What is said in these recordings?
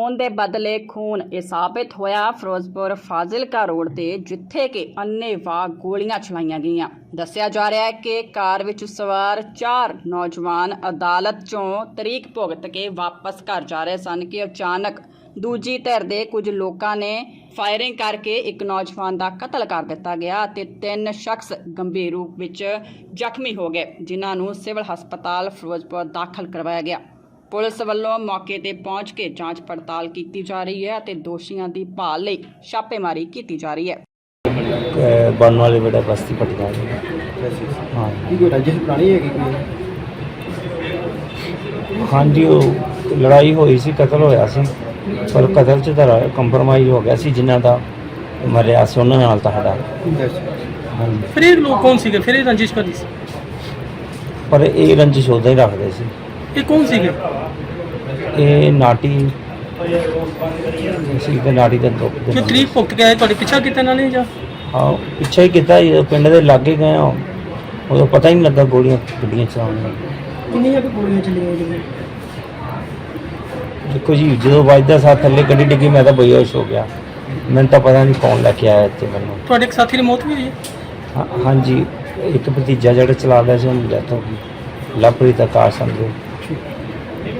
ਖੂਨ ਦੇ ਬਦਲੇ ਖੂਨ ਇਹ ਸਾਬਿਤ ਹੋਇਆ ਫਿਰੋਜ਼ਪੁਰ ਫਾਜ਼ਿਲਕਾ ਰੋਡ ਤੇ, ਜਿੱਥੇ ਕਿ ਅੰਨ੍ਹੇਵਾਹ ਗੋਲੀਆਂ ਚਲਾਈਆਂ ਗਈਆਂ। ਦੱਸਿਆ ਜਾ ਰਿਹਾ ਹੈ ਕਿ ਕਾਰ ਵਿੱਚ ਸਵਾਰ ਚਾਰ ਨੌਜਵਾਨ ਅਦਾਲਤ ਚੋਂ ਤਰੀਕ ਭੁਗਤ ਕੇ ਵਾਪਸ ਘਰ ਜਾ ਰਹੇ ਸਨ ਕਿ ਅਚਾਨਕ ਦੂਜੀ ਧਿਰ ਦੇ ਕੁਝ ਲੋਕਾਂ ਨੇ ਫਾਇਰਿੰਗ ਕਰਕੇ ਇੱਕ ਨੌਜਵਾਨ ਦਾ ਕਤਲ ਕਰ ਦਿੱਤਾ ਗਿਆ ਅਤੇ ਤਿੰਨ ਸ਼ਖਸ ਗੰਭੀਰ ਰੂਪ ਵਿੱਚ ਜ਼ਖਮੀ ਹੋ ਗਏ, ਜਿਨ੍ਹਾਂ ਨੂੰ ਸਿਵਲ ਹਸਪਤਾਲ ਫਿਰੋਜ਼ਪੁਰ ਦਾਖਲ ਕਰਵਾਇਆ ਗਿਆ। ਪੁਲਿਸ ਵੱਲੋਂ ਮੌਕੇ ਤੇ ਪਹੁੰਚ ਕੇ ਜਾਂਚ ਪੜਤਾਲ ਕੀਤੀ ਜਾ ਰਹੀ ਹੈ ਅਤੇ ਦੋਸ਼ੀਆਂ ਦੀ ਭਾਲ ਲਈ ਛਾਪੇਮਾਰੀ ਕੀਤੀ ਜਾ ਰਹੀ ਹੈ। ਬਣਨ ਵਾਲੇ ਬੜਾ ਬਸਤੀ ਪਟਿਆਲਾ। ਹਾਂ। ਕੀ ਕੋਈ ਰੰਜਿਸ਼ ਪੁਰਾਣੀ ਹੈਗੀ ਕੋਈ? ਹਾਂਜੀ ਉਹ ਲੜਾਈ ਹੋਈ ਸੀ ਕਤਲ ਹੋਇਆ ਸੀ। ਪਰ ਕਤਲ ਚ ਤਾਂ ਕੰਪਰਮਾਈਜ਼ ਹੋ ਗਿਆ ਸੀ ਜਿਨ੍ਹਾਂ ਦਾ ਮਰਿਆ ਸੀ ਉਹਨਾਂ ਨਾਲ ਤਾਂ ਸਾਡਾ। ਹਾਂਜੀ। ਫਿਰ ਇਹ ਲੋਕ ਕੌਣ ਸੀਗੇ? ਫਿਰ ਇਹ ਰੰਜਿਸ਼ ਕਰਦੀ ਸੀ? ਪਰ ਇਹ ਰੰਜਿਸ਼ ਉਦਾਂ ਹੀ ਰੱਖਦੇ ਸੀ। ਇਹ ਕੌਣ ਸੀਗੇ? ਇਹ ਨਾਟੀ ਸੀ ਤੇ ਨਾਟੀ ਦੇ ਦੇ ਜੋ ਨਾਲ। ਤਰੀਕ ਭੁਗਤ ਕੇ ਆਏ ਤੁਹਾਡੇ ਪਿੱਛਾ ਕੀਤਾ ਇਹਨਾਂ ਨੇ ਜਾਂ? ਹਾਂ ਪਿੱਛੇ ਹੀ ਕੀਤਾ ਜਦੋਂ ਪਿੰਡ ਦੇ ਲਾਗੇ ਗਏ ਹਾਂ, ਉਦੋਂ ਪਤਾ ਹੀ ਨਹੀਂ ਲੱਗਾ ਗੋਲੀਆਂ ਗੱਡੀਆਂ ਚਲਾਉਣ ਕਿੰਨੀਆਂ ਕੁ ਗੋਲੀਆਂ ਚੱਲੀਆਂ ਜੀ ਦੇਖੋ ਜੀ ਜਦੋਂ ਵੱਜਦਾ ਸਾਥ ਥੱਲੇ ਗੱਡੀ ਡਿੱਗੀ ਮੈਂ ਤਾਂ ਬੇਹੋਸ਼ ਹੋ ਗਿਆ। ਮੈਨੂੰ ਤਾਂ ਪਤਾ ਨਹੀਂ ਕੌਣ ਲੈ ਕੇ ਆਇਆ ਇੱਥੇ ਮੈਨੂੰ। ਤੁਹਾਡੇ ਇੱਕ ਸਾਥੀ ਦੀ ਮੌਤ ਵੀ ਹੋਈ ਹੈ? ਹਾਂ- ਹਾਂਜੀ ਇੱਕ ਭਤੀਜਾ ਜਿਹੜਾ ਚਲਾਉਂਦਾ ਸੀ ਉਹਨੂੰ ਡੈਥ ਹੋ ਗਈ। ਲਵਪ੍ਰੀਤ ਆਕਾਸ਼ ਸੰਧੂ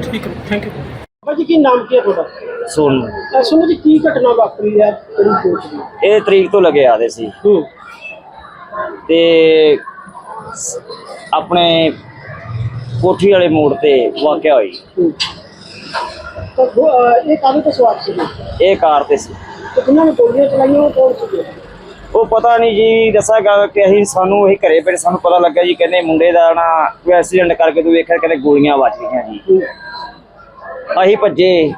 ਠੀਕ ਹੈ ਥੈਂਕ ਯੂ ਬਾਬਾ ਜੀ ਕੀ ਨਾਮ ਕੀ ਹੈ ਤੁਹਾਡਾ? ਸੁਣ ਜੀ ਕੀ ਘਟਨਾ ਵਾਪਰੀ ਹੈ ਕਿਹੜੀ ਕੋਚ ਦੀ? ਇਹ ਤਰੀਕ ਤੋਂ ਲਗੇ ਆਦੇ ਸੀ। ਹੂੰ। ਤੇ ਸ- ਆਪਣੇ ਕੋਠੀ ਵਾਲੇ ਮੋੜ ਤੇ ਵਾਕਿਆ ਹੋਈ। ਹੂੰ। ਤਾਂ ਦੋ- ਅਹ ਇਹ ਕਾਹਦੇ ਤੋਂ ਸਵਾਰ ਸੀ? ਇਹ ਕਾਰ ਤੇ ਸੀ। ਤੇ ਜਿਨ੍ਹਾਂ ਨੇ ਗੋਲੀਆਂ ਚਲਾਈਆਂ ਉਹ ਕੌਣ ਸੀਗੇ? ਉਹ ਪਤਾ ਨਹੀਂ ਜੀ ਦੱਸਾਗਾ ਕਿ ਅਸੀਂ ਸਾਨੂੰ ਇਹ ਘਰੇ ਬੈਠੇ ਸਾਨੂੰ ਪਤਾ ਲੱਗਾ ਜੀ ਕਹਿੰਦੇ ਮੁੰਡੇ ਦਾ ਨਾ ਕੋਈ ਐਕਸੀਡੈਂਟ ਕਰਕੇ ਤੂੰ ਵੇਖਿਆ ਕਹਿੰਦੇ ਗੋਲੀਆਂ ਵੱਜ ਗਈਆਂ ਜੀ। ਹੂੰ। ਅਸੀਂ ਭੱਜੇ।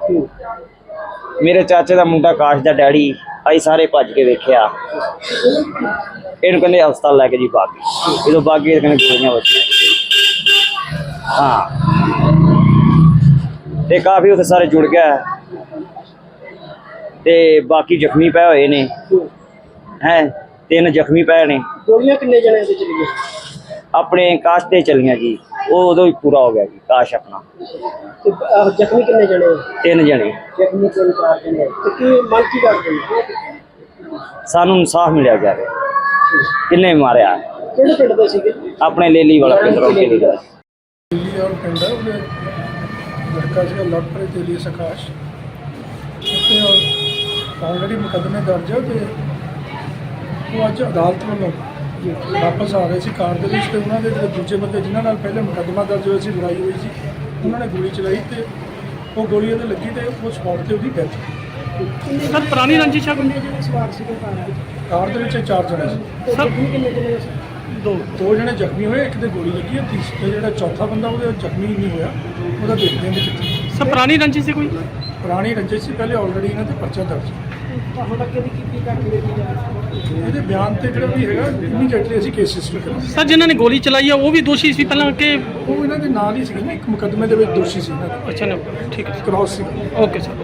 ਮੇਰੇ ਚਾਚੇ ਦਾ ਮੁੰਡਾ ਕਾਸ਼ ਦਾ ਡੈਡੀ ਅਸੀਂ ਸਾਰੇ ਭੱਜ ਕੇ ਵੇਖਿਆ। ਇਹਨੂੰ ਕਹਿੰਦੇ ਹਸਪਤਾਲ ਲੈ ਕੇ ਜੀ ਬਾਗੀ। ਜਦੋਂ ਬਾਗੀ ਕਹਿੰਦੇ ਗੋਲੀਆਂ ਵੱਜੀਆਂ। ਹਾਂ। ਤੇ ਕਾਫੀ ਉੱਥੇ ਸਾਰੇ ਜੁੜ ਗਿਆ। ਤੇ ਬਾਕੀ ਜ਼ਖਮੀ ਪਏ ਹੋਏ ਨੇ। ਹੂੰ। ਤਿੰਨ ਜ਼ਖਮੀ ਪਏ ਨੇ। ਗੋਲੀਆਂ ਕਿੰਨੇ ਜਣਿਆਂ ਦੇ ਚੱਲੀਆਂ? ਆਪਣੇ ਕਾਸ਼ ਤੇ ਚਲੀਆਂ ਜੀ। ਉਹ ਉਦੋਂ ਹੀ ਪੂਰਾ ਹੋ ਗਿਆ ਜੀ ਕਾਸ਼ ਆਪਣਾ। ਤੇ ਅਹ ਜ਼ਖਮੀ ਕਿੰਨੇ ਜਣੇ ਤਿੰਨ ਜਣੇ। ਜ਼ਖਮੀ ਤਿੰਨ ਚਾਰ ਜਣੇ। ਤੇ ਕੀ ਮੰਗ ਕੀ ਕਰਦੇ ਨੇ? ਸਾਨੂੰ ਇਨਸਾਫ ਮਿਲਿਆ ਜਾਵੇ। ਕਿੰਨੇ ਮਾਰਿਆ। ਕਿਹੜੇ ਪਿੰਡ ਦੇ ਸੀਗੇ? ਆਪਣੇ ਲੇਲੀ ਵਾਲਾ ਪਿੰਡ ਰੋਕੇ ਦੀ ਗੱਲ ਦਿੱਲੀ ਔਰ ਪਿੰਡ ਹੈ ਉਹਦੇ ਲੜਕਾ ਸੀਗਾ ਲਵਪ੍ਰੀਤ ਏਲੀਅਸ ਸਕਾਸ਼। ਉੱਤੇ ਆਲਰੇਡੀ ਮੁਕੱਦਮੇ ਦਰਜ ਹੈ ਤੇ ਉਹ ਅੱਜ ਅਦਾਲਤ ਵੱਲੋਂ ਵਾਪਸ ਆ ਰਹੇ ਸੀ ਕਾਰ ਦੇ ਵਿੱਚ ਤੇ ਉਹਨਾਂ ਦੇ ਜਿਹੜੇ ਦੂਜੇ ਬੰਦੇ ਜਿਨ੍ਹਾਂ ਨਾਲ ਪਹਿਲੇ ਮੁਕੱਦਮਾ ਦਰਜ ਹੋਇਆ ਸੀ ਲੜਾਈ ਹੋਈ ਸੀ ਉਹਨਾਂ ਨੇ ਗੋਲੀ ਚਲਾਈ ਤੇ ਉਹ ਗੋਲੀ ਉਹਦੇ ਲੱਗੀ ਤੇ ਉਹ ਸਪੌਟ ਤੇ ਉਹਦੀ ਡੈਥ ਸਰ ਪੁਰਾਣੀ ਰੰਜਿਸ਼ ਆ ਕੋਈ? ਸਵਾਰ ਸੀਗੇ ਕਾਰ ਵਿੱਚ? ਕਾਰ ਦੇ ਵਿੱਚ ਇਹ ਚਾਰ ਜਣੇ ਸੀ। ਤੇ ਜ਼ਖਮੀ ਕਿੰਨੇ ਜਣੇ ਸੀ? ਦੋ। ਦੋ ਜਣੇ ਜ਼ਖਮੀ ਹੋਏ ਇੱਕ ਦੇ ਗੋਲੀ ਲੱਗੀ ਹੈ ਤੀਸਰਾ ਜਿਹੜਾ ਚੌਥਾ ਬੰਦਾ ਉਹਦੇ ਜ਼ਖਮੀ ਨਹੀਂ ਹੋਇਆ ਉਹਦਾ ਦੇਖਦੇ ਹਾਂ ਵੀ ਕਿੱਥੇ ਸਰ ਪੁਰਾਣੀ ਰੰਜਿਸ਼ ਸੀ ਕੋਈ? ਪੁਰਾਣੀ ਰੰਜਿਸ਼ ਸੀ ਪਹਿਲੇ ਆਲਰੇਡੀ ਇਹਨਾਂ ਤੇ ਪਰਚਾ ਦਰਜ। ਸੀ। ਤਾਂ ਹੁਣ ਅੱਗੇ ਦੀ ਇਹਦੇ ਬਿਆਨ ਤੇ ਜਿਹੜਾ ਵੀ ਹੈਗਾ ਇਮੀਡੀਏਟਲੀ ਅਸੀਂ ਕੇਸ ਰਜਿਸਟਰ ਕਰਾਂਗੇ। ਸਰ ਜਿਨ੍ਹਾਂ ਨੇ ਗੋਲੀ ਚਲਾਈ ਆ ਉਹ ਵੀ ਦੋਸ਼ੀ ਸੀ ਪਹਿਲਾਂ ਕਿ ਉਹ ਇਹਨਾਂ ਦੇ ਨਾਲ ਹੀ ਸੀ ਨਾ ਇੱਕ ਮੁਕੱਦਮੇ ਦੇ ਵਿੱਚ ਦੋਸ਼ੀ ਸੀ ਅੱਛਾ ਨਾ ਠੀਕ ਹੈ। ਕ੍ਰਾਸ ਸੀ ਓਕੇ ਸਰ